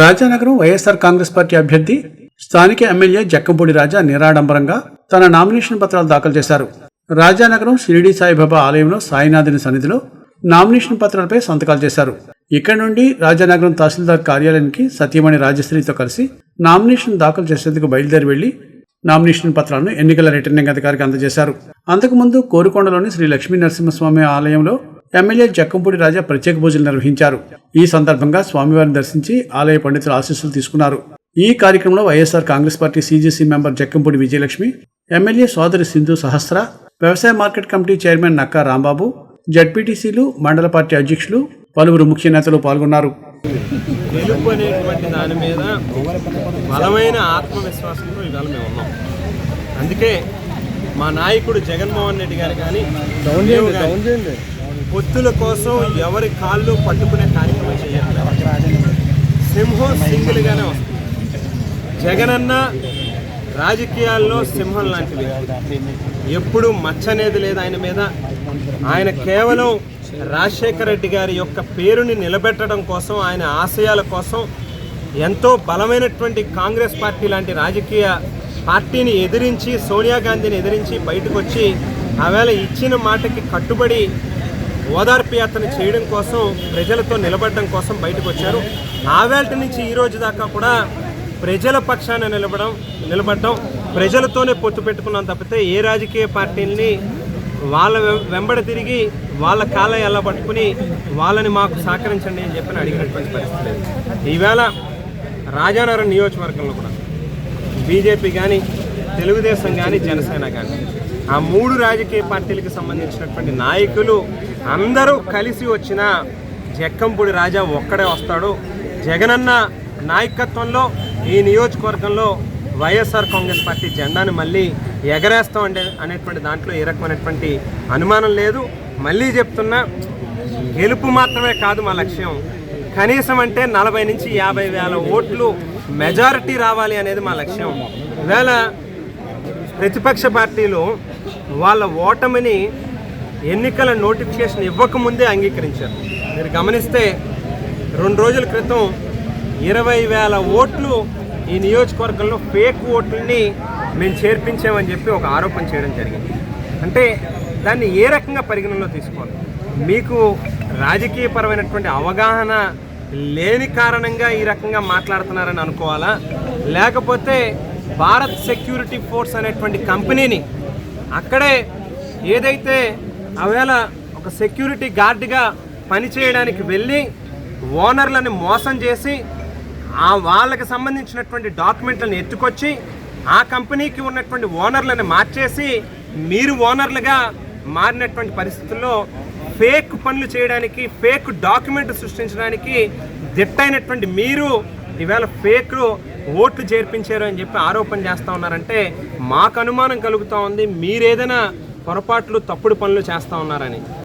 Rajanagaram YSR Congress party అభ్యర్థి స్థానిక MLA Jakkampudi రాజా నిరాడంబరంగా తన నామినేషన్ పత్రాలు దాఖలు చేశారు. రాజానగరం షిరిడి సాయిబాబా ఆలయంలో సాయినాథుని సన్నిధిలో నామినేషన్ పత్రాలపై సంతకాలు చేశారు. ఇక్కడ నుండి రాజానగరం తహసీల్దార్ కార్యాలయానికి సత్యమణి రాజశ్రీతో కలిసి నామినేషన్ దాఖలు చేసేందుకు బయలుదేరి వెళ్ళి నామినేషన్ పత్రాలను ఎన్నికల రిటర్నింగ్ అధికారికి అందజేశారు. అంతకుముందు కోరుకొండలోని శ్రీ లక్ష్మీ నరసింహస్వామి ఆలయంలో ఎమ్మెల్యే జక్కంపూడి రాజా ప్రత్యేక పూజలు నిర్వహించారు. ఈ సందర్భంగా స్వామివారిని దర్శించి ఆలయ పండితుల ఆశీస్సులు తీసుకున్నారు. ఈ కార్యక్రమంలో YSR Congress party CGC member Jakkampudi Vijayalakshmi MLA సోదరి సింధు సహస్ర వ్యవసాయ market committee chairman Nakka Rambabu జడ్పీటీసీలు మండల పార్టీ అధ్యక్షులు పలువురు ముఖ్య నేతలు పాల్గొన్నారు. గెలుపు అనేటువంటి దాని మీద బలమైన ఆత్మవిశ్వాసంతో ఇవాళ మేము ఉన్నాం. అందుకే మా నాయకుడు జగన్మోహన్ రెడ్డి గారు కానీ పొత్తుల కోసం ఎవరి కాళ్ళు పట్టుకునే కార్యక్రమం చేయట్లేదు సింహం సింగిల్గానే వస్తుంది. జగనన్న రాజకీయాల్లో సింహం లాంటివి ఎప్పుడు మచ్చ అనేది లేదు ఆయన మీద. ఆయన కేవలం రాజశేఖర రెడ్డి గారి యొక్క పేరుని నిలబెట్టడం కోసం ఆయన ఆశయాల కోసం ఎంతో బలమైనటువంటి కాంగ్రెస్ పార్టీ లాంటి రాజకీయ పార్టీని ఎదిరించి సోనియా గాంధీని ఎదిరించి బయటకు వచ్చి ఆవేళ ఇచ్చిన మాటకి కట్టుబడి ఓదార్పు యాత్ర చేయడం కోసం ప్రజలతో నిలబడడం కోసం బయటకు వచ్చారు. ఆవేళ నుంచి ఈ రోజు దాకా కూడా ప్రజల పక్షాన నిలబడం నిలబడడం ప్రజలతోనే పొత్తు పెట్టుకున్నాం తప్పితే ఏ రాజకీయ పార్టీల్ని వాళ్ళ వెం- వెంబడ తిరిగి వాళ్ళ కాళ్ళ ఎలా పట్టుకుని వాళ్ళని మాకు సహకరించండి అని చెప్పి అడిగినటువంటి పరిస్థితి లేదు. ఈవేళ రాజానగరం నియోజకవర్గంలో కూడా బీజేపీ కానీ తెలుగుదేశం కానీ జనసేన కానీ ఆ మూడు రాజకీయ పార్టీలకు సంబంధించినటువంటి నాయకులు అందరూ కలిసి వచ్చిన జక్కంపూడి రాజా ఒక్కడే వస్తాడు. జగనన్న నాయకత్వంలో ఈ నియోజకవర్గంలో వైఎస్ఆర్ కాంగ్రెస్ పార్టీ జెండాను మళ్ళీ ఎగరేస్తాం అంటే అనేటువంటి దాంట్లో ఏ రకమైనటువంటి అనుమానం లేదు. మళ్ళీ చెప్తున్నా గెలుపు మాత్రమే కాదు మా లక్ష్యం. కనీసం అంటే నలభై నుంచి యాభై వేల ఓట్లు మెజారిటీ రావాలి అనేది మా లక్ష్యం. వేళ ప్రతిపక్ష పార్టీలు వాళ్ళ ఓటమిని ఎన్నికల నోటిఫికేషన్ ఇవ్వకముందే అంగీకరించారు. మీరు గమనిస్తే రెండు రోజుల క్రితం ఇరవై వేల ఓట్లు ఈ నియోజకవర్గంలో ఫేక్ ఓట్లని మేము చేర్పించామని చెప్పి ఒక ఆరోపణ చేయడం జరిగింది. అంటే దాన్ని ఏ రకంగా పరిగణనలో తీసుకోవాలి? మీకు రాజకీయపరమైనటువంటి అవగాహన లేని కారణంగా ఈ రకంగా మాట్లాడుతున్నారని అనుకోవాలా? లేకపోతే భారత్ సెక్యూరిటీ ఫోర్స్ అనేటువంటి కంపెనీని అక్కడే ఏదైతే ఆవేళ ఒక సెక్యూరిటీ గార్డ్గా పనిచేయడానికి వెళ్ళి ఓనర్లను మోసం చేసి ఆ వాళ్ళకి సంబంధించినటువంటి డాక్యుమెంట్లను ఎత్తుకొచ్చి ఆ కంపెనీకి ఉన్నటువంటి ఓనర్లను మార్చేసి మీరు ఓనర్లుగా మారినటువంటి పరిస్థితుల్లో ఫేక్ పనులు చేయడానికి ఫేక్ డాక్యుమెంట్ సృష్టించడానికి దిట్టైనటువంటి మీరు ఈవేళ ఫేక్ ఓట్లు చేర్పించారు అని చెప్పి ఆరోపణ చేస్తూ ఉన్నారంటే మాకు అనుమానం కలుగుతూ ఉంది. మీరేదైనా పొరపాట్లు తప్పుడు పనులు చేస్తూ ఉన్నారని.